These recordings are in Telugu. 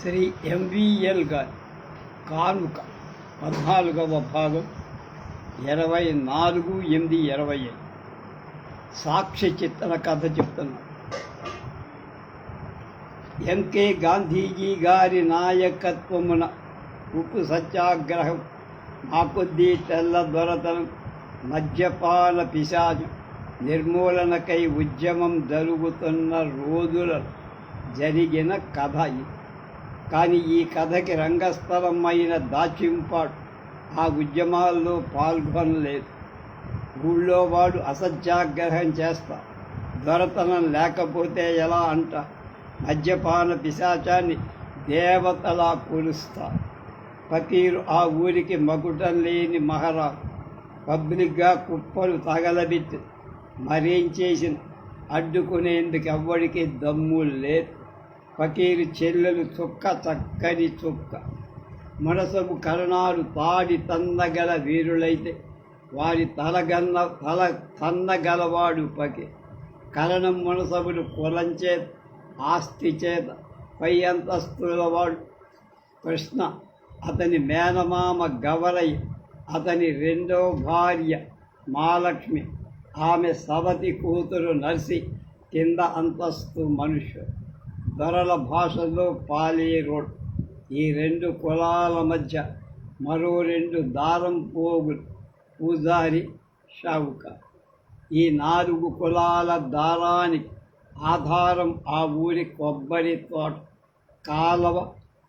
శ్రీ ఎంవిఎల్ గారి కానుక పద్నాలుగవ భాగం ఇరవై నాలుగు ఎనిమిది ఇరవై ఐదు సాక్ష్య చిత్ర కథ చెప్తున్నా. ఎంకే గాంధీజీ గారి నాయకత్వమున ఉప్పు సత్యాగ్రహం మాకొద్దీ తెల్ల దొరతనం మద్యపాన పిశాచం నిర్మూలనకై ఉద్యమం జరుగుతున్న రోజుల జరిగిన కథ ఇది. కానీ ఈ కథకి రంగస్థలం అయిన దాచింపాడు. ఆ ఉద్యమాల్లో పాల్గొనలేదు. ఊళ్ళో వాడు అసత్యాగ్రహం చేస్తా దొరతనం లేకపోతే ఎలా అంట. మద్యపాన పిశాచాన్ని దేవతలా కొలుస్తా. ఫకీరు ఆ ఊరికి మగుటం లేని మహారాజు. పబ్లిక్గా కుప్పలు తగలబెట్టి మరేం చేసిన అడ్డుకునేందుకు ఎవ్వడికి దమ్ము లేదు. ఫకీరు చెల్లెలు చుక్క చక్కని చుక్క. మనసము కరణాలు తాడి తన్నగల వీరులైతే వారి తలగన్న తల తన్నగలవాడు పకి. కరణం మనసబులు కులంచేత ఆస్తి చేత పై అంతస్తులవాడు. కృష్ణ అతని మేనమామ గవరయ్య అతని రెండో భార్య మహాలక్ష్మి ఆమె సవతి కూతురు నర్సి కింద అంతస్తు మనుష్యుడు. దొరల భాషలో పాలే రోడ్ ఈ రెండు కులాల మధ్య మరో రెండు దారం పోగులు పూజారి షావుక. ఈ నాలుగు కులాల దారానికి ఆధారం ఆ ఊరి కొబ్బరి తోట కాలవ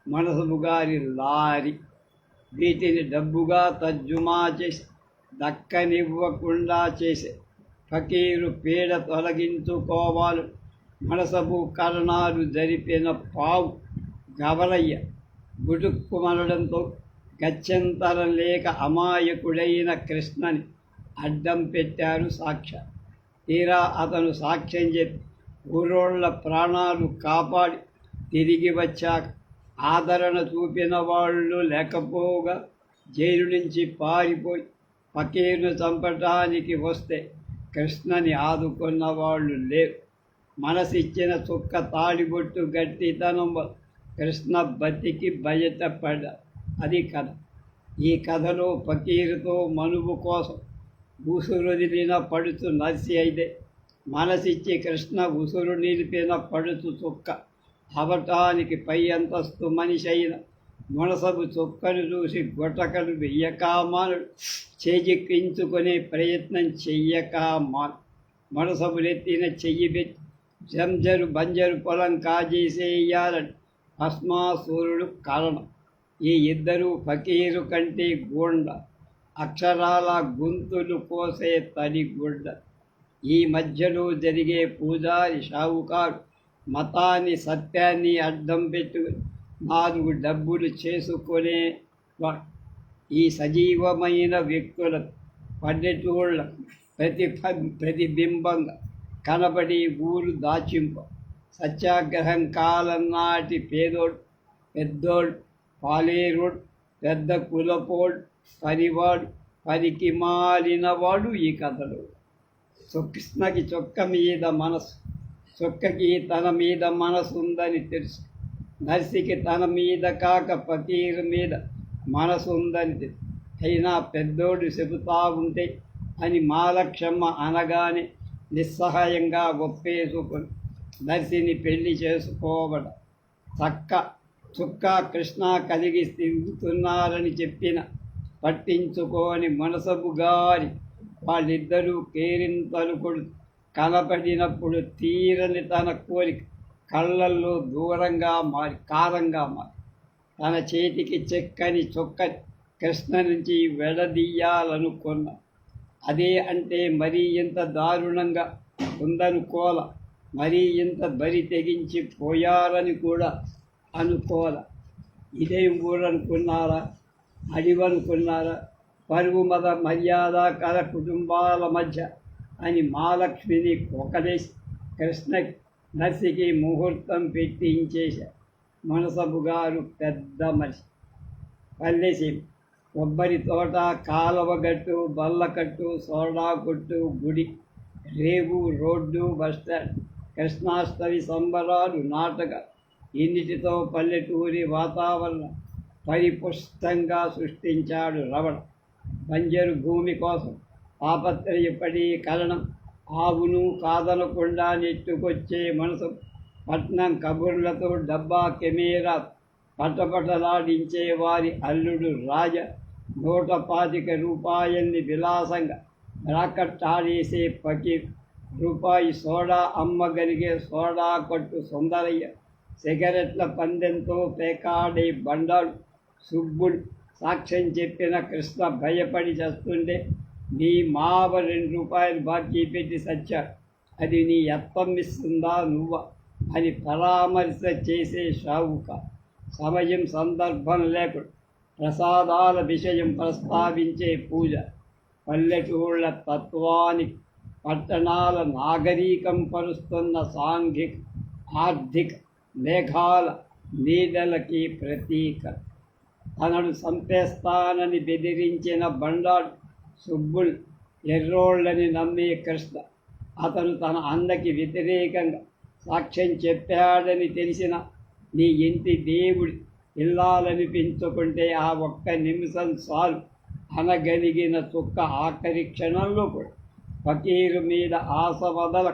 మనసులు గారి లారీ. వీటిని డబ్బుగా తర్జుమా చేసి దక్కనివ్వకుండా చేసే ఫకీరు పీడ తొలగించుకోవాలి. మనసపు కరణాలు జరిపిన పావు గవలయ్య గుటుక్కుమనడంతో గత్యంతరం లేక అమాయకుడైన కృష్ణని అడ్డం పెట్టారు సాక్ష్య తీరా అతను సాక్ష్యం చెప్పి ఊరోళ్ళ ప్రాణాలు కాపాడి తిరిగి వచ్చాక ఆదరణ చూపిన వాళ్ళు లేకపోగా జైలు నుంచి పారిపోయి పకీర్ను చంపటానికి వస్తే కృష్ణని ఆదుకున్న వాళ్ళు లేరు. మనసిచ్చిన చుక్క తాడిబొట్టు గట్టితనం కృష్ణ బతికి బయటపడ అది కథ. ఈ కథలో ఫకీరుతో మనువు కోసం ఉసురుదిలిన పడుతు నసి అయితే మనసిచ్చి కృష్ణ ఉసురు నిలిపిన పడుతు చుక్క అవటానికి పై అంతస్తు మనిషి అయిన మునసబు చుక్కను చూసి గొట్టకలు వెయ్యకామానుడు చేజిక్కించుకునే ప్రయత్నం చెయ్యకామాను మనసబులెత్తిన చెయ్యి పెట్టి జంజరు బంజరు పొలం కాజేసేయాలని భస్మాసూరుడు కారణం. ఈ ఇద్దరు ఫకీరు కంటే గూండ. అక్షరాల గొంతులు కోసే తడి గుడ్డ. ఈ మధ్యలో జరిగే పూజారి షావుకారు మతాన్ని సత్యాన్ని అడ్డం పెట్టు నాలుగు డబ్బులు చేసుకునే ఈ సజీవమైన వ్యక్తుల పల్లెటూళ్ళ ప్రతి ప్రతిబింబంగా కనబడి ఊరు దాచింప. సత్యాగ్రహం కాలనాటి పేదోడ్ పెద్దోడ్ పాలేరుడ్ పెద్ద కులపోడ్ పనివాడు పనికి మారినవాడు ఈ కథలు. సుకృష్ణకి కృష్ణకి చొక్క మీద మనసు చొక్కకి తన మీద మనసు ఉందని తెలుసు. నర్సికి తన మీద కాక పకీరు మీద మనసు ఉందని తెలుసు. అయినా పెద్దోడు చెబుతా ఉంటే అని మాలక్షమ్మ అనగానే నిస్సహాయంగా ఒప్పేసుకుని నర్సిని పెళ్ళి చేసుకోవడం. చక్క చుక్క కృష్ణ కలిగి తిరుగుతున్నారని చెప్పిన పట్టించుకోని మనసబు గారి వాళ్ళిద్దరూ కేరింతలు కొడు కనపడినప్పుడు తీరని తన కోరిక కళ్ళల్లో దూరంగా మారి కారంగా మారి. తన చేతికి చెక్కని చొక్కని కృష్ణ నుంచి వెడదీయాలనుకున్న అదే అంటే మరీ ఇంత దారుణంగా ఉందనుకోల మరీ ఇంత బరి తెగించి పోయారని కూడా అనుకోల. ఇదేం ఊరనుకున్నారా? అడివనుకున్నారా? పరువు మత మర్యాద కల కుటుంబాల మధ్య అని మహాలక్ష్మిని ఒకడేసి కృష్ణ నర్సికి ముహూర్తం పెట్టించేశారు మనసబు గారు పెద్ద మనిషి. పల్లెసీమ కొబ్బరి తోట కాలువగట్టు బల్లకట్టు సోడా కొట్టు గుడి రేవు రోడ్డు బస్టాండ్ కృష్ణాష్టమి సంబరాలు నాటక ఇన్నిటితో పల్లెటూరి వాతావరణం పరిపుష్టంగా సృష్టించాడు రమణ. బంజరు భూమి కోసం తాపత్రయపడి కలనం ఆవును కాదనకుండా నెట్టుకొచ్చే మనసు పట్నం కబుర్లతో డబ్బా కెమెరా పటపటలాడించే వారి అల్లుడు రాజ నూట పాతిక రూపాయల్ని విలాసంగా రాకట్టాడేసే పకి రూపాయి సోడా అమ్మగలిగే సోడా కొట్టు సుందరయ్య సిగరెట్ల పందెంతో పేకాడే బండాడు సుబ్బుడు సాక్ష్యం చెప్పిన కృష్ణ భయపడి చేస్తుండే నీ మావ రెండు రూపాయలు బాకీ పెట్టి సచ్చాడు. అది నీ ఎత్తమ్మిస్తుందా నువ్వా? అని పరామర్శ చేసే షావుక. సమయం సందర్భం లేకుండా ప్రసాదాల విషయం ప్రస్తావించే పూజ పల్లెటూళ్ళ తత్వానికి పట్టణాల నాగరీకం పరుస్తున్న సాంఘిక ఆర్థిక మేఘాల నీడలకి ప్రతీక తనను సంపేస్తానని బెదిరించిన బండాడు సుబ్బుల్ ఎర్రోళ్ళని నమ్మే కృష్ణ అతను తన అన్నకి వ్యతిరేకంగా సాక్ష్యం చెప్పాడని తెలిసిన నీ ఇంటి దేవుడి ఇల్లాలనిపించుకుంటే ఆ ఒక్క నిమిషం సాల్వ్ అనగలిగిన చుక్క ఆఖరి క్షణంలో కూడా. ఫకీరు మీద ఆశ వదల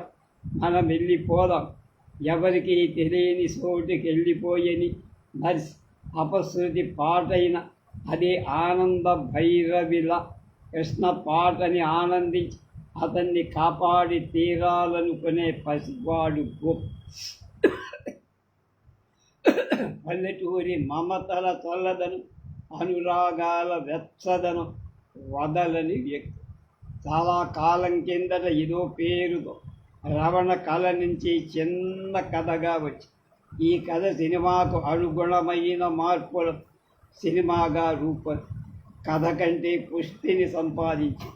మనం వెళ్ళిపోదాం. ఎవరికి తెలియని చోటుకి వెళ్ళిపోయని నర్స్ అపశృతి పాటైన అదే ఆనంద భైరవిల కృష్ణ పాటని ఆనందించి అతన్ని కాపాడి తీరాలనుకునే పసివాడు గొప్ప పల్లెటూరి మమతల తొల్లదను అనురాగాల వెచ్చదను వదలని వ్యక్తి. చాలా కాలం కిందట ఇదో పేరుతో రవణ కళ నుంచి చిన్న కథగా వచ్చి ఈ కథ సినిమాకు అనుగుణమైన మార్పులు సినిమాగా రూప కథ కంటే పుష్టిని సంపాదించి.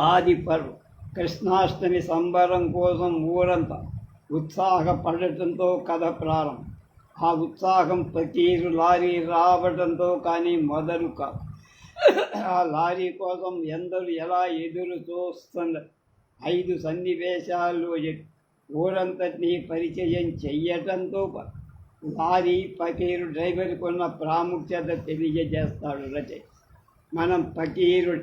ఆది పర్వ కృష్ణాష్టమి సంబరం కోసం ఊరంతా ఉత్సాహపడటంతో కథ ప్రారంభం ఆ ఉత్సాహం పకీరు లారీ రావడంతో కానీ మొదలు కాదు ఆ లారీ కోసం ఎందరు ఎలా ఎదురు చూస్తున్న ఐదు సన్నివేశాలు ఊరంతటినీ పరిచయం చెయ్యటంతో లారీ పకీరు డ్రైవర్కి ఉన్న ప్రాముఖ్యత తెలియజేస్తాడు రచయి మనం పకీరు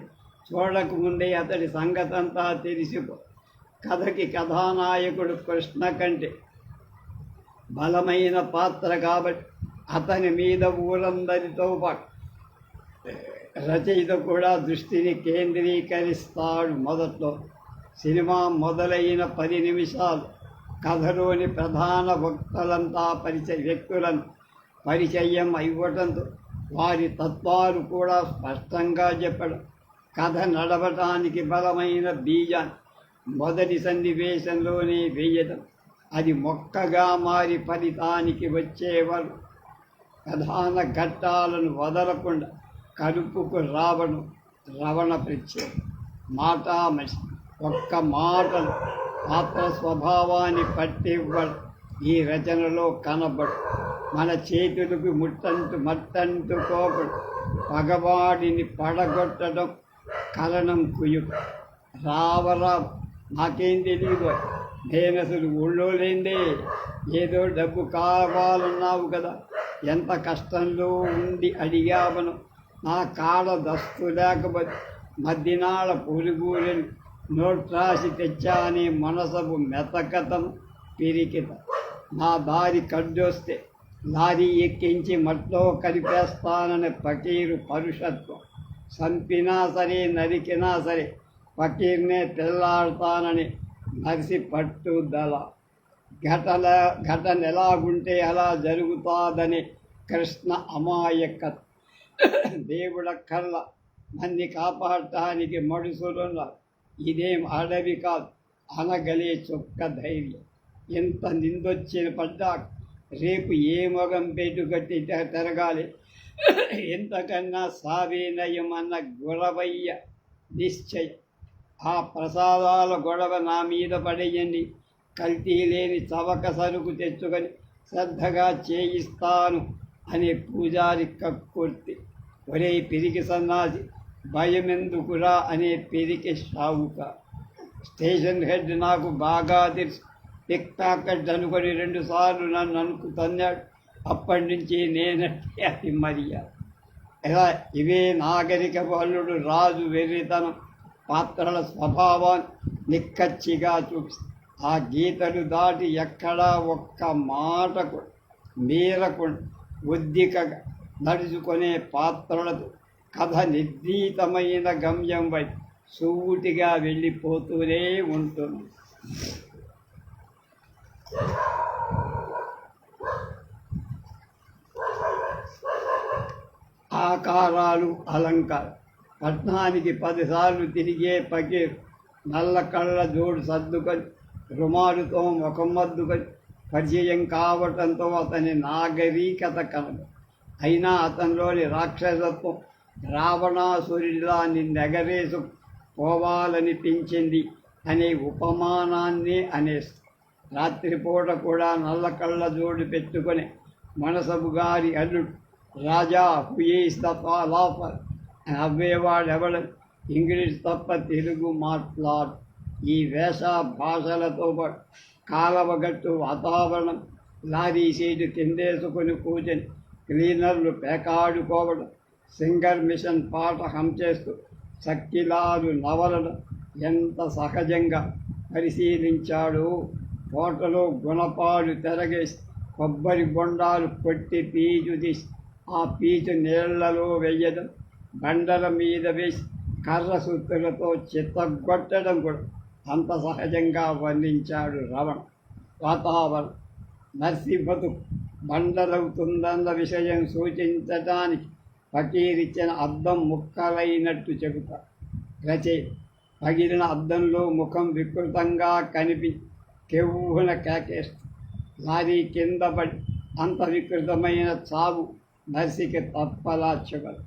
చూడకముందే అతడి సంగతంతా తెలిసిపో. కథకి కథానాయకుడు కృష్ణ కంటే. బలమైన పాత్ర కాబట్టి అతని మీద ఊరందరితో పాటు రచయిత కూడా దృష్టిని కేంద్రీకరిస్తాడు మొదట్లో. సినిమా మొదలైన పది నిమిషాలు. కథలోని ప్రధాన వక్తలంతా పరిచయ వ్యక్తులను పరిచయం ఇవ్వటంతో వారి తత్వాలు కూడా స్పష్టంగా చెప్పడం. కథ నడవటానికి బలమైన బీజాన్ని మొదటి సన్నివేశంలోనే వేయడం. అది మొక్కగా మారి ఫలితానికి వచ్చేవారు. ప్రధాన ఘట్టాలను వదలకుండా కలుపుకు రావడం రవణ ప్రత్యేకం మాటామసి ఒక్క మాటలు పాత్ర స్వభావాన్ని పట్టివ్వడం ఈ రచనలో కనబడు. మన చేతులకు ముట్టంటు కోపడు పగవాడిని పడగొట్టడం కలనం కుయు రావరా నాకేం తెలియదు నేను అసలు ఊళ్ళో లేందే ఏదో డబ్బు కావాలన్నావు కదా. ఎంత కష్టంలో ఉండి అడిగావను. నా కాడ దస్తు లేకపోతే మధ్యనాళ పురుగులని నోట్ రాసి తెచ్చాని మనసపు మెతకతం పిరికిత. నా దారి కడ్డొస్తే లారీ ఎక్కించి మట్లో కలిపేస్తానని పకీరు పరుషత్వం. చంపినా సరే నరికినా సరే ఫకీర్నే తెల్లాడుతానని నరిసి పట్టుదల ఘటన ఘటన ఎలాగుంటే అలా జరుగుతాదని కృష్ణ అమాయక దేవుడ కళ్ళ మంది కాపాడటానికి మడుసులున్న ఇదేం అడవి కాదు అనగలే చొక్క ధైర్యం. ఎంత నిందొచ్చిన పడ్డా రేపు ఏ మొగం పెట్టు కట్టి తె- తిరగాలి? ఎంతకన్నా సావేనయం అన్న గొడవయ్య నిశ్చయం. ఆ ప్రసాదాల గొడవ నా మీద పడేయండి. కల్తీ లేని చవక సరుకు తెచ్చుకొని శ్రద్ధగా చేయిస్తాను అనే పూజారి కక్కుర్తి. ఒరే పిరికి సన్నాసి భయమెందుకురా అనే పిరికి షావుక. స్టేషన్ హెడ్ నాకు బాగా తెలుసు. పిక్ ప్యాకెట్ అనుకొని రెండుసార్లు నన్ను అనుకు తన్నాడు. అప్పటి నుంచి నేనట్టే అది మర్యాద ఇలా ఇవే నాగరిక బలుడు రాజు వెర్రితనం. పాత్రల స్వభావాన్ని నిక్కచ్చిగా చూపిస్తుంది ఆ గీతలు దాటి ఎక్కడా ఒక్క మాటకు మీరకు ఉద్దికగా నడుచుకునే పాత్రలతో కథ నిర్దీతమైన గమ్యం వైపు సూటిగా వెళ్ళిపోతూనే ఉంటుంది. ఆకారాలు అలంకారం పట్నానికి పదిసార్లు తిరిగే పకీర్ నల్ల కళ్ళ జోడు సర్దుకొని రుమాలుతో ముఖం మద్దుకొని పరిచయం కావటంతో అతని నాగరీకత కలదు అయినా అతనిలోని రాక్షసత్వం రావణాసురుడిలా నిన్నెగరేసు పోవాలనిపించింది అనే ఉపమానాన్ని అనేస్తుంది రాత్రిపూట కూడా నల్ల కళ్ళ జోడు పెట్టుకొని మనసబు గారి అల్లుడు రాజా హుయేస్ ద నవ్వేవాడెవడ ఇంగ్లీష్ తప్ప తెలుగు మాట్లాడు. ఈ వేష భాషలతో పాటు కాలవగట్టు వాతావరణం. లారీ సీటు కిందేసుకొని కూర్చొని క్లీనర్లు పేకాడుకోవడం. సింగర్ మిషన్ పాట హంచేస్తూ శక్తిలాలు నవలను ఎంత సహజంగా పరిశీలించాడు. తోటలో గుణపాలు తెరగేసి కొబ్బరి బొండాలు కొట్టి పీచు తీసి ఆ పీచు నీళ్ళలో వేయడం. బండల మీద వేసి కర్ర సుత్తులతో చిత్తగొట్టడం కూడా అంత సహజంగా వర్ణించాడు రమణ. వాతావరణం నర్సి బతుకు బండలవుతుందన్న విషయం సూచించటానికి ఫకీరిచ్చిన అద్దం ముక్కలైనట్టు చెబుతా రచే పగిలిన అద్దంలో ముఖం వికృతంగా కనిపి కెవ్వున కేకేస్తూ లారీ కింద పడి అంత వికృతమైన చావు నర్సికి తప్పలా చెగలు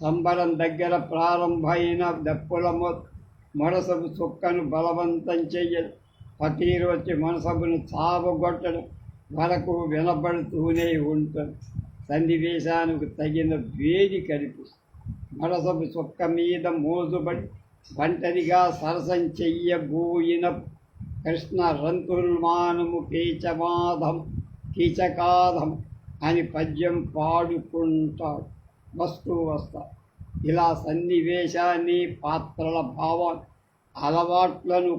సంబరం దగ్గర ప్రారంభమైన దప్పుల మొ చుక్కను బలవంతం చెయ్యడం పతీరు వచ్చి మనసబును చావగొట్టడం వరకు వినబడుతూనే ఉంటుంది. సన్నివేశానికి తగిన వేడి కనిపిస్తుంది. మనసబు చుక్క మీద మోజుబడి ఒంటరిగా సరసం చెయ్యబోయిన కృష్ణ రంతుర్మానము కీచమాధం కీచకాధం అని పద్యం పాడుకుంటాడు. వస్తూ వస్తా. ఇలా సన్నివేశాన్ని పాత్రల భావం అలవాట్లను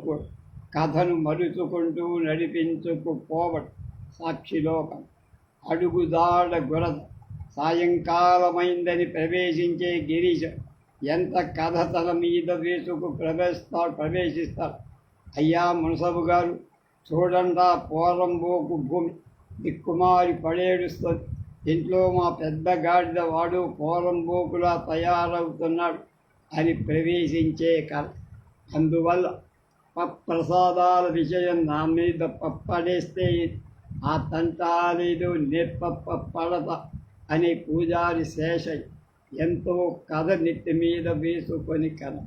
కథను మరుచుకుంటూ నడిపించుకుపోవడం సాక్షిలోకం అడుగుదాడ గురద సాయంకాలమైందని ప్రవేశించే గిరీశ ఎంత కథ తన మీద వేసుకు ప్రవేశిస్తాడు ప్రవేశిస్తాడు అయ్యా మునసబు గారు చూడండా పోరంబోకు భూమి దిక్కుమారి పడేడుస్తుంది. ఇంట్లో మా పెద్ద గాడిద వాడు పోరంబోకులా తయారవుతున్నాడు అని ప్రవేశించే కథ అందువల్ల ప్రసాదాల విషయం నా మీద పప్పడేస్తే ఆ తంటాలేదు నేర్పప్ప పడత అని పూజారి శేషయ్య ఎంతో కథ నెత్తి మీద వేసుకొని కథ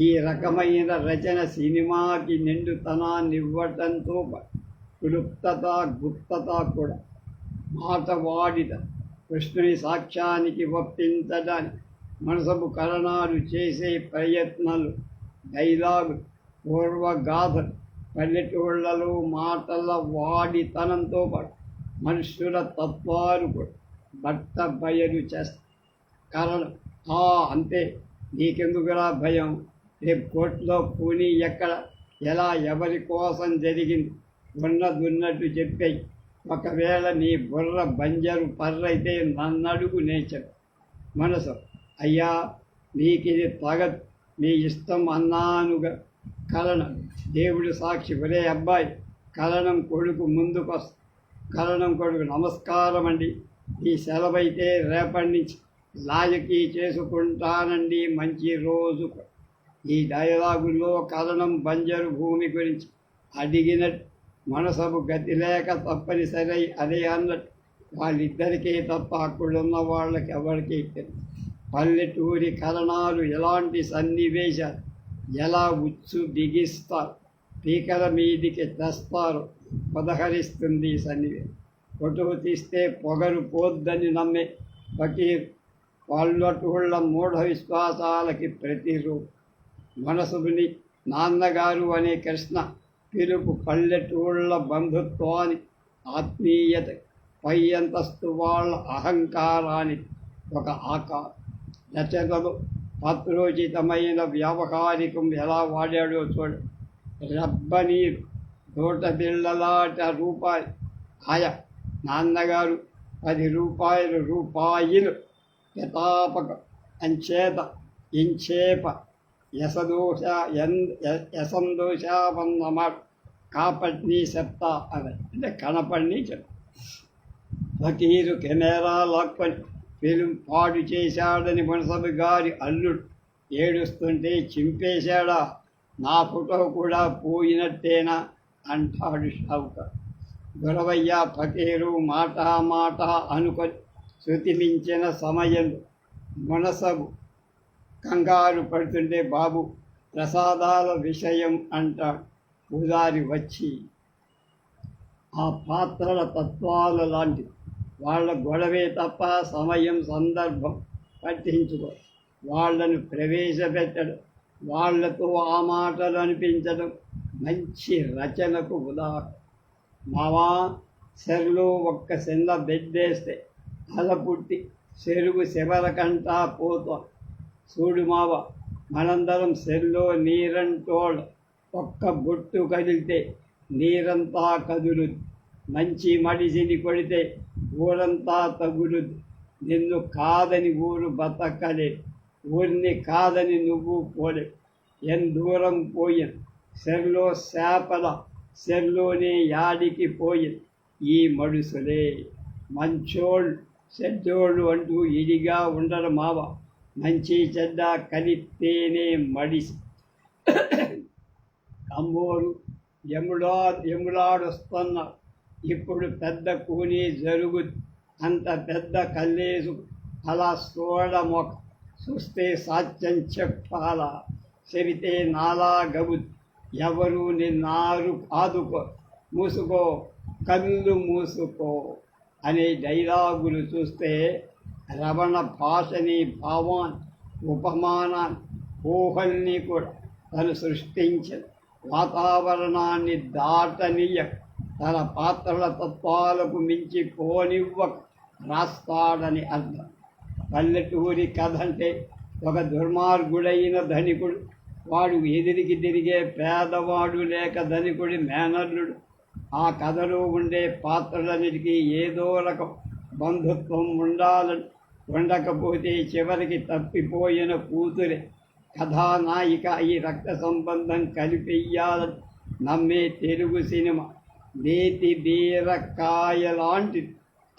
ఈ రకమైన రచన సినిమాకి నిండుతనాన్ని ఇవ్వటంతో క్లుప్తత గుప్తత కూడా మాట వాడిన కృష్ణుని సాక్ష్యానికి ఒప్పించడానికి మనసపు కరణాలు చేసే ప్రయత్నాలు. డైలాగు పూర్వగాథలు. పల్లెటూళ్ళలో మాటల వాడితనంతో పాటు మనుషుల తత్వాలు కూడా బట్ట బయలు చేస్తాయి. కారణం ఆ అంతే. నీకెందుకురా భయం? రేపు కోర్టులో కూని ఎక్కడ? ఎలా? ఎవరి కోసం జరిగింది? ఉన్నదున్నట్టు చెప్పాయి. ఒకవేళ నీ బుర్ర బంజరు పర్రైతే నన్నడుగు నేచరు. మనసు అయ్యా నీకిది తగ నీ ఇష్టం అన్నానుగా. కలనం దేవుడు సాక్షి ఒరే అబ్బాయి కలనం కొడుకు ముందుకొస్తా కలనం కొడుకు నమస్కారం అండి ఈ సెలవైతే రేపటి నుంచి లాజకీ చేసుకుంటానండి మంచి రోజు ఈ డైలాగుల్లో కలనం బంజరు భూమి గురించి అడిగినట్టు మనసము గతి లేక తప్పనిసరి అదే అన్నట్టు వాళ్ళిద్దరికీ తప్ప అక్కడున్న వాళ్ళకి ఎవరికి పల్లెటూరి కరణాలు ఎలాంటి సన్నివేశాలు? ఎలా ఉచ్చు బిగిస్తారు? పీకల మీదికి తెస్తారు? పదహరిస్తుంది ఈ సన్నివేశం ఫోటో తీస్తే పొగరు పోద్దని నమ్మే ఫకీర్ పల్లెటూళ్ళ మూఢ విశ్వాసాలకి ప్రతిరూపం. మనసుని నాన్నగారు అనే కృష్ణ పిలుపు పల్లెటూళ్ళ బంధుత్వాన్ని ఆత్మీయత పై అంతస్తు వాళ్ళ అహంకారానికి ఒక ఆకారం. రచనలు పత్రోచితమైన వ్యావహారికం ఎలా వాడాడో చూడ. రబ్బనీరు నూట బిళ్ళలాట ఆయ నాన్నగారు పది రూపాయలు రూపాయిలు పితాపక అంచేత ఇంచేప యసదోష ఎన్ యసందోషాపన్నమాట కాపట్ని చెప్తా అని అంటే కనపడిని చెప్. ఫకీరు కెమెరా లాక్కొని ఫిలిం పాడు చేశాడని మనసబు గారి అల్లుడు ఏడుస్తుంటే చింపేశాడా? నా ఫోటో కూడా పోయినట్టేనా? అంటాడు షావుక గొడవయ్య ఫకీరు మాట మాట అనుకొని శృతిమించిన సమయం. మనసబు కంగారు పడుతుంటే బాబు ప్రసాదాల విషయం అంట పూజారి వచ్చి ఆ పాత్రల తత్వాల లాంటి వాళ్ళ గొడవే తప్ప సమయం సందర్భం పట్టించుకో. వాళ్ళను ప్రవేశపెట్టడం వాళ్ళతో ఆ మాటలు అనిపించడం మంచి రచనకు ఉదాహరణ. మావా సెరలో ఒక్క చిన్న బెడ్డేస్తే అల పుట్టి చెరువు శివరకంటా పోతాం. చూడు మావ మనందరం సెల్లో నీరంటోళ్ ఒక్క బొట్టు కదిలితే నీరంతా కదులు మంచి మడిసిని కొడితే ఊరంతా తగులు నిన్ను కాదని ఊరు బతకలే ఊరిని కాదని నువ్వు పోలే. ఎన్ దూరం సెర్లో చేపల సెర్లోనే యాడికి పోయిన. ఈ మడుసులే మంచోళ్ళు చెడ్డోళ్ళు అంటూ ఇదిగా ఉండరు మావ. మంచి చెడ్డ కలిస్తేనే మడిసి కమ్మోరు ఎముడా ఎములాడొస్తున్న ఇప్పుడు పెద్ద కూని జరుగు. అంత పెద్ద కల్లేసు అలా చూడమొక చూస్తే సాత్యం చెప్పాల? చెబితే నాలా గబు. ఎవరు నిన్నారు ఆదుకో మూసుకో కళ్ళు మూసుకో అనే డైలాగులు చూస్తే రవణ భాషని భావాన్ ఉపమానాన్ ఊహల్ని కూడా తను సృష్టించిన వాతావరణాన్ని దాటనీయ తన పాత్రల తత్వాలకు మించి పోనివ్వక రాస్తాడని అర్థం పల్లెటూరి కథ అంటే ఒక దుర్మార్గుడైన ధనికుడు వాడు ఎదిరికి తిరిగే పేదవాడు లేక ధనికుడి మేనల్లుడు. ఆ కథలో ఉండే పాత్రలన్నిటికీ ఏదో రకం బంధుత్వం ఉండాలని ఉండకపోతే చివరికి తప్పిపోయిన కూతురే కథానాయిక ఈ రక్త సంబంధం కలిపెయ్యాలని నమ్మే తెలుగు సినిమా. నేతి బీరకాయ లాంటి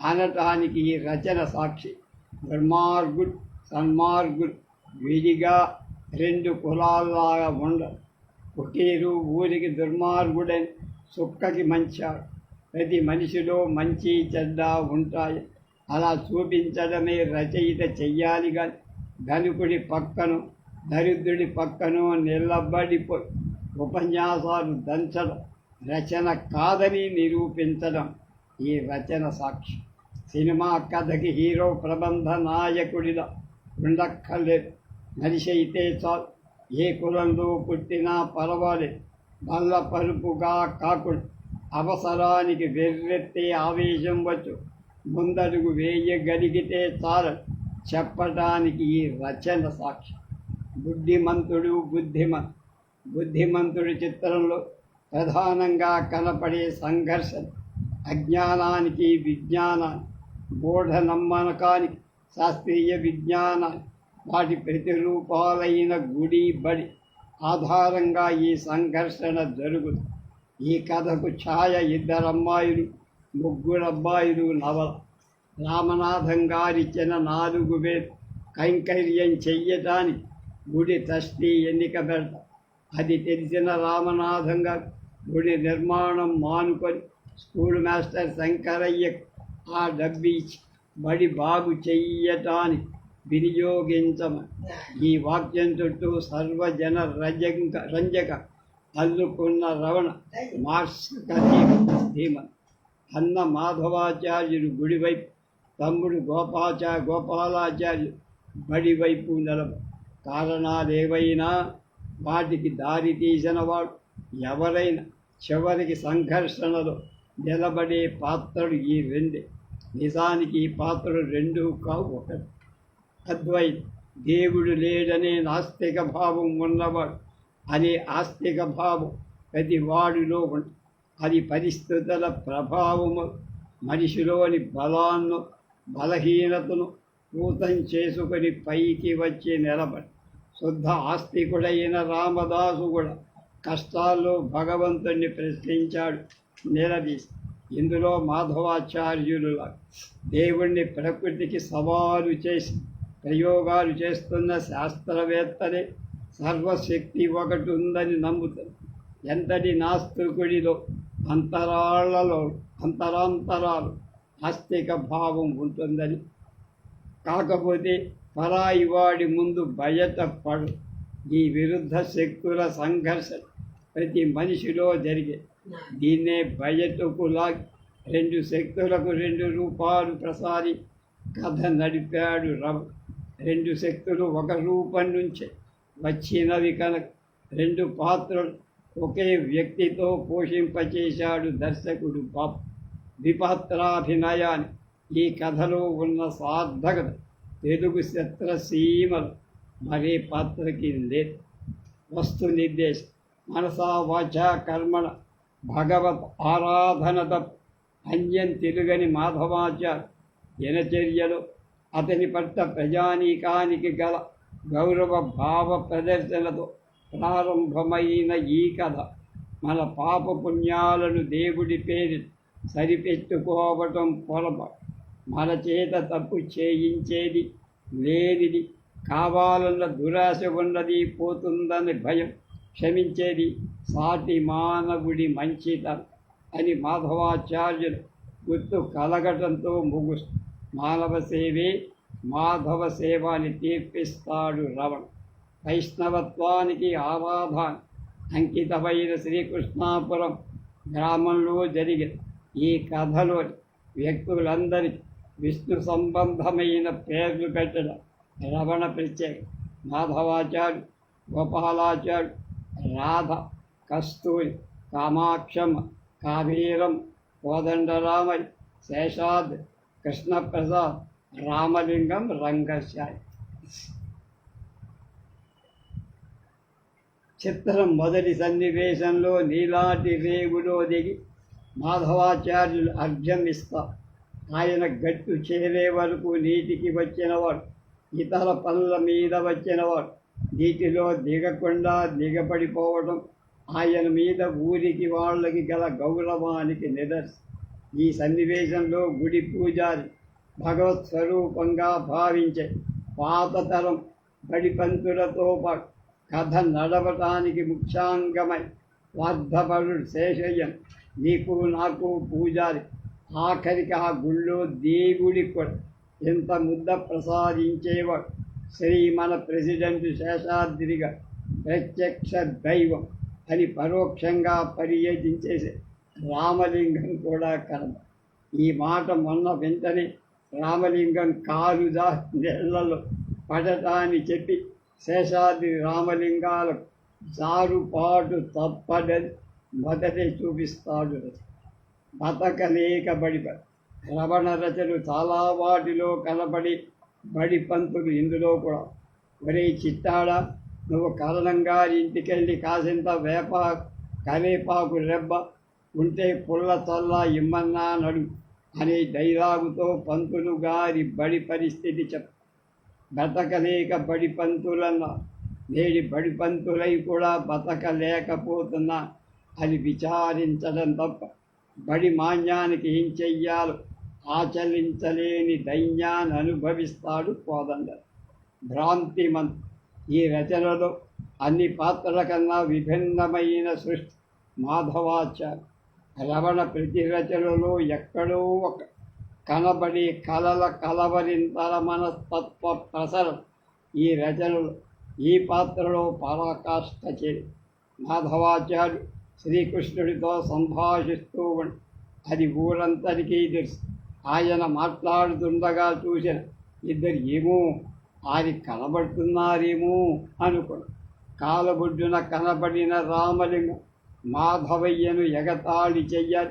అనటానికి ఈ రచన సాక్షి. దుర్మార్గుడు సన్మార్గుడు విడిగా రెండు కులాల్లాగా ఉండరు. ఒకేరు ఊరికి దుర్మార్గుడని సుక్కకి మంచాడు. ప్రతి మనిషిలో మంచి చెడ్డ ఉంటాయి. అలా చూపించడమే రచయిత చెయ్యాలి కానీ ధనికుడి పక్కను దరిద్రుడి పక్కను నిలబడిపో ఉపన్యాసాలు దంచడం రచన కాదని నిరూపించడం ఈ రచన సాక్షి సినిమా కథకి హీరో ప్రబంధ నాయకుడిలా ఉండక్కర్లేదు మనిషి అయితే చాలు. ఏ కులంలో పుట్టినా పర్వాలేదు. నల్ల పరుపుగా కాకుండా. అవసరానికి వెర్రెత్తే ఆవేశం వచ్చు. ముందడుగు వేయగలిగితే చాలు. చెప్పటానికి ఈ రచన సాక్షి బుద్ధిమంతుడు బుద్ధిమ బుద్ధిమంతుడి చిత్రంలో ప్రధానంగా కనపడే సంఘర్షణ అజ్ఞానానికి విజ్ఞాన గూఢ నమ్మకానికి శాస్త్రీయ విజ్ఞాన వాటి ప్రతిరూపాలైన గుడి బడి ఆధారంగా ఈ సంఘర్షణ జరుగుతుంది. ఈ కథకు ఛాయ ఇద్దరు అమ్మాయిలు ముగ్గురు అబ్బాయిలు నవల రామనాథం గారిచ్చిన నాలుగు వేలు కైంకర్యం చెయ్యటానికి గుడి ట్రస్టీ ఎన్నిక పెడత. అది తెలిసిన రామనాథం గారు గుడి నిర్మాణం మానుకొని స్కూల్ మాస్టర్ శంకరయ్య ఆ డబ్బిచ్చి బడి బాగు చెయ్యటానికి వినియోగించమ. ఈ వాక్యం చుట్టూ సర్వజన రంజక రంజక అల్లుకున్న రవణ మార్స్కీ ధీమ అన్న మాధవాచార్యుడు గుడివైపు తమ్ముడు గోపాచా గోపాలాచార్యుడు బడివైపు నిలబ కారణాలేవైనా వాటికి దారి తీసిన వాడు ఎవరైనా చివరికి సంఘర్షణలో నిలబడే పాత్రలు ఈ రెండే. నిజానికి ఈ పాత్రలు రెండు కావు ఒకటి. అద్వైత దేవుడు లేడనే నాస్తిక భావం ఉన్నవాడు అనే ఆస్తిక భావం ప్రతి వాడిలో ఉంటుంది. అది పరిస్థితుల ప్రభావము మనిషిలోని బలాన్ని బలహీనతను పూతం చేసుకొని పైకి వచ్చి నిలబడి శుద్ధ ఆస్తికుడైన రామదాసు కూడా కష్టాల్లో భగవంతుణ్ణి ప్రశ్నించాడు నిలదీసి. ఇందులో మాధవాచార్యులు దేవుణ్ణి ప్రకృతికి సవాలు చేసి ప్రయోగాలు చేస్తున్న శాస్త్రవేత్తలే సర్వశక్తి ఒకటి ఉందని నమ్ముతారు. ఎంతటి నాస్తికుడిలో అంతరాళ్ళలో అంతరాంతరాలు ఆస్తిక భావం ఉంటుందని. కాకపోతే పరాయి వాడి ముందు బయట పడు ఈ విరుద్ధ శక్తుల సంఘర్షణ ప్రతి మనిషిలో జరిగే దీన్నే బయటకు లాగి రెండు శక్తులకు రెండు రూపాలు ప్రసారి కథ నడిపాడు రవ. రెండు శక్తులు ఒక రూపం నుంచే వచ్చినవి కనుక రెండు పాత్రలు ఒకే వ్యక్తితో పోషింపచేశాడు దర్శకుడు పాప్ ద్విపాత్రాభినయాన్ని ఈ కథలో ఉన్న సార్థకత తెలుగు చిత్రసీమలు మరే పాత్రకి లేదు. వస్తు నిర్దేశం. మనసా వాచ కర్మణ. భగవత్ ఆరాధనత అన్యం తెలుగని మాధవాచార్య. దినచర్యలు అతని పట్ల ప్రజానీకానికి గల గౌరవ భావ ప్రదర్శనతో ప్రారంభమైన ఈ కథ మన పాప పుణ్యాలను దేవుడి పేరు సరిపెట్టుకోవటం పొరపాటు మన చేత తప్పు చేయించేది లేనిది కావాలన్న దురాశ ఉన్నది పోతుందని భయం క్షమించేది సాటి మానవుడి మంచితనం అని మాధవాచార్యులు గుర్తు కలగటంతో ముగుస్తు మానవ సేవే మాధవ సేవ తీర్పిస్తాడు రవణ వైష్ణవత్వానికి ఆవాధ అంకితమైన శ్రీకృష్ణాపురం గ్రామంలో జరిగిన ఈ కథలో వ్యక్తులందరికీ విష్ణు సంబంధమైన పేర్లు పెట్టడం రమణ ప్రత్యేక మాధవాచార్య గోపాలాచార్య రాధ కస్తూరి కామాక్షమ్మ కావీరం కోదండరామయ్య శేషాద్ కృష్ణప్రసాద్ రామలింగం రంగశాయి చిత్రం మొదటి సన్నివేశంలో నీలాటి రేవులో దిగి మాధవాచార్యులు అర్ఘ్యం ఇస్తా. ఆయన గట్టు చేరే వరకు నీటికి వచ్చినవాడు ఇతర పనుల మీద వచ్చినవాడు నీటిలో దిగకుండా దిగబడిపోవడం ఆయన మీద ఊరికి వాళ్ళకి గల గౌరవానికి నిదర్శనం ఈ సన్నివేశంలో గుడి పూజారి భగవత్ స్వరూపంగా భావించే పాతతరం బడిపంతులతో పాటు కథ నడవటానికి ముఖ్యాంగమై వార్ధపరుడు శేషయ్యం నీకు నాకు పూజారి. ఆఖరికి ఆ గుళ్ళో దేవుడి కూడా. ఎంత ముద్ద ప్రసాదించేవాడు. శ్రీ మన ప్రెసిడెంట్ శేషాద్రిగా ప్రత్యక్ష దైవం అని పరోక్షంగా పర్యటించేసే రామలింగం కూడా కర్మ. ఈ మాట మొన్న వెంటనే రామలింగం కారుదా నెలలో పడటాన్ని చెప్పి శేషాది రామలింగాలకు జారుపాటు తప్పదని మొదటి చూపిస్తాడు. బతకలేకబడి రమణ రచనలు చాలా వాటిలో కనబడి బడి పంతులు ఇందులో కూడా. ఒరే చిట్టాడ నువ్వు కరణంగా ఇంటికెళ్ళి కాసింత వేప కరేపాకు రెబ్బ ఉంటే పుల్ల చల్ల ఇమ్మన్నా నడు అనే డైలాగుతో పంతులు గారి బడి పరిస్థితి చెప్ బతకలేక బడి పంతులను నేడి బడి పంతులై కూడా బతకలేకపోతున్నా అని విచారించడం తప్ప బడి మాన్యానికి ఏం చెయ్యాలో ఆచరించలేని దైన్యాన్ని అనుభవిస్తాడు కోదండ భ్రాంతిమన్ ఈ రచనలో అన్ని పాత్రల కన్నా విభిన్నమైన సృష్టి మాధవాచార్య. రమణ ప్రతి రచనలో ఎక్కడో ఒక కనబడి కలల కలవరింతల మనస్తత్వ ప్రసరం. ఈ రచనలు ఈ పాత్రలో పరాకాష్ట చేరి మాధవాచార్యుడు శ్రీకృష్ణుడితో సంభాషిస్తూ ఉండి అది ఊరంతరికీ తెలుసు. ఆయన మాట్లాడుతుండగా చూసిన ఇద్దరు ఏమో ఆయన కనబడుతున్నారేమో అనుకుని కాలబొడ్డున కనబడిన రామలింగం మాధవయ్యను ఎగతాళి చెయ్యాలి.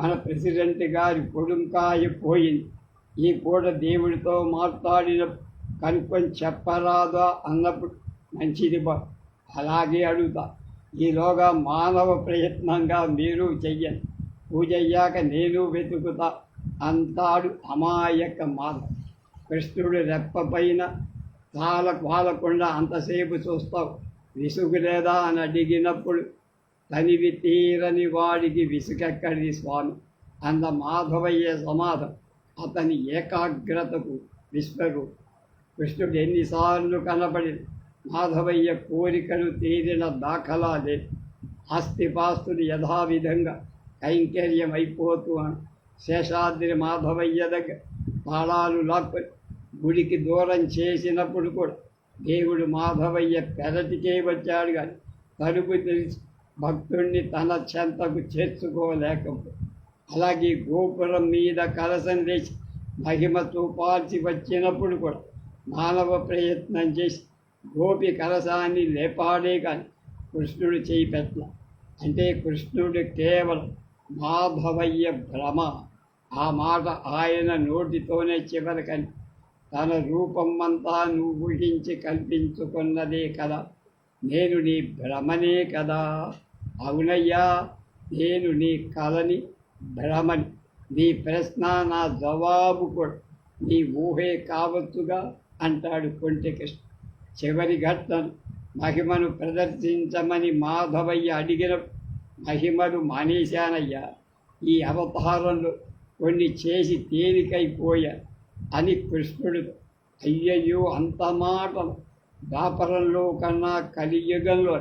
మన ప్రెసిడెంట్ గారి పొడుంకాయ పోయింది. ఈ పూట దేవుడితో మాట్లాడిన కనుక్కొని చెప్పరాదా అన్నప్పుడు మంచిది బా అలాగే అడుగుతా. ఈలోగా మానవ ప్రయత్నంగా మీరు చెయ్యండి. పూజ అయ్యాక నేను వెతుకుతా అంతాడు అమాయక మాధవ. కృష్ణుడు రెప్పపైన తాళ వాలకుండా అంతసేపు చూస్తావు. విసుగు లేదా అని అడిగినప్పుడు తనివి తీరని వాడికి విసుగెక్కడిది స్వామి. అంద మాధవయ్య సమాధం. అతని ఏకాగ్రతకు విశ్వరు కృష్ణుడు ఎన్నిసార్లు కనబడి మాధవయ్య కోరికలు తీరిన దాఖలా ఆస్తిపాస్తులు యథావిధంగా కైంకర్యం అయిపోతూ అని శేషాద్రి మాధవయ్య దగ్గర తాళాలు లాక్కొని గుడికి దూరం చేసినప్పుడు కూడా దేవుడు మాధవయ్య పెరటికే వచ్చాడు కానీ తలుపు తెలిసి భక్తుణ్ణి తన చెంతకు చేర్చుకోలేకపో. అలాగే గోపురం మీద కలసం లేచి మహిమ చూపాల్సి వచ్చినప్పుడు కూడా మానవ ప్రయత్నం చేసి గోపి కలసాన్ని లేపాడే కానీ కృష్ణుడు చేయి పెట్ట అంటే కృష్ణుడు కేవలం మాధవయ్య భ్రమ. ఆ మాట ఆయన నోటితోనే చివరికని. తన రూపం అంతా నువ్వు ఊహించి కల్పించుకున్నదే కదా. నేను నీ భ్రమనే కదా. అవునయ్యా నేను నీ కలని భ్రమని నీ ప్రశ్న నా జవాబు కూడా నీ ఊహే కావచ్చుగా అంటాడు కొంటకృష్ణ చివరి ఘట్టం మహిమను ప్రదర్శించమని మాధవయ్య అడిగిన మహిమను మానేశానయ్యా. ఈ అవతారంలో కొన్ని చేసి తేలికైపోయా అని కృష్ణుడు అయ్యయ్యో అంత మాటలు దాపరంలో కన్నా కలియుగంలో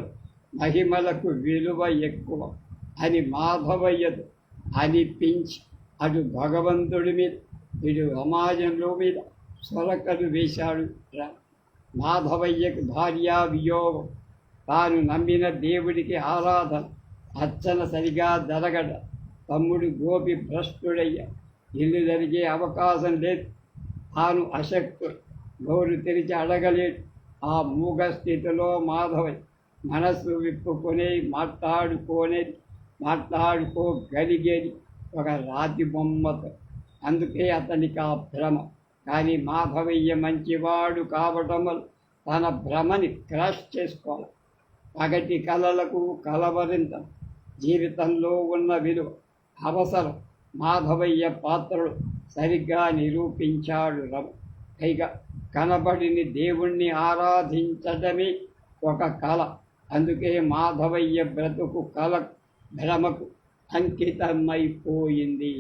మహిమలకు విలువ ఎక్కువ. అని మాధవయ్యదు. అనిపించి అటు భగవంతుడి మీద ఇటు సమాజంలో మీద సొరకలు వేశాడు మాధవయ్యకు భార్యా వియోగం. తాను నమ్మిన దేవుడికి ఆరాధన. అర్చన సరిగా జరగడ. తమ్ముడు గోపి భ్రష్టుడయ్య. ఇల్లు జరిగే అవకాశం లేదు. తాను అశక్తుడు. నోరు తెరిచి అడగలేడు. ఆ మూగ స్థితిలో మాధవయ్య మనసు విప్పుకొని మాట్లాడుకొని మాట్లాడుకోగలిగేది ఒక రాతి బొమ్మతో. అందుకే అతనికి ఆ భ్రమ. కానీ మాధవయ్య మంచివాడు కావటం వల్ల తన భ్రమని క్రాష్ చేసుకోవాలి. పగటి కలలకు కలవరింత జీవితంలో ఉన్న విలువ అవసరం. మాధవయ్య పాత్రలు సరిగ్గా నిరూపించాడు రమ పైగా కనబడిని దేవుణ్ణి ఆరాధించడమే ఒక కళ అందుకే మాధవయ్య బ్రతుకు కల భ్రమకు అంకితమైపోయింది.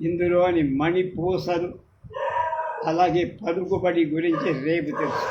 ఇందులోని మణిపూసలు అలాగే పరుగుబడి గురించి రేపు తెలుసు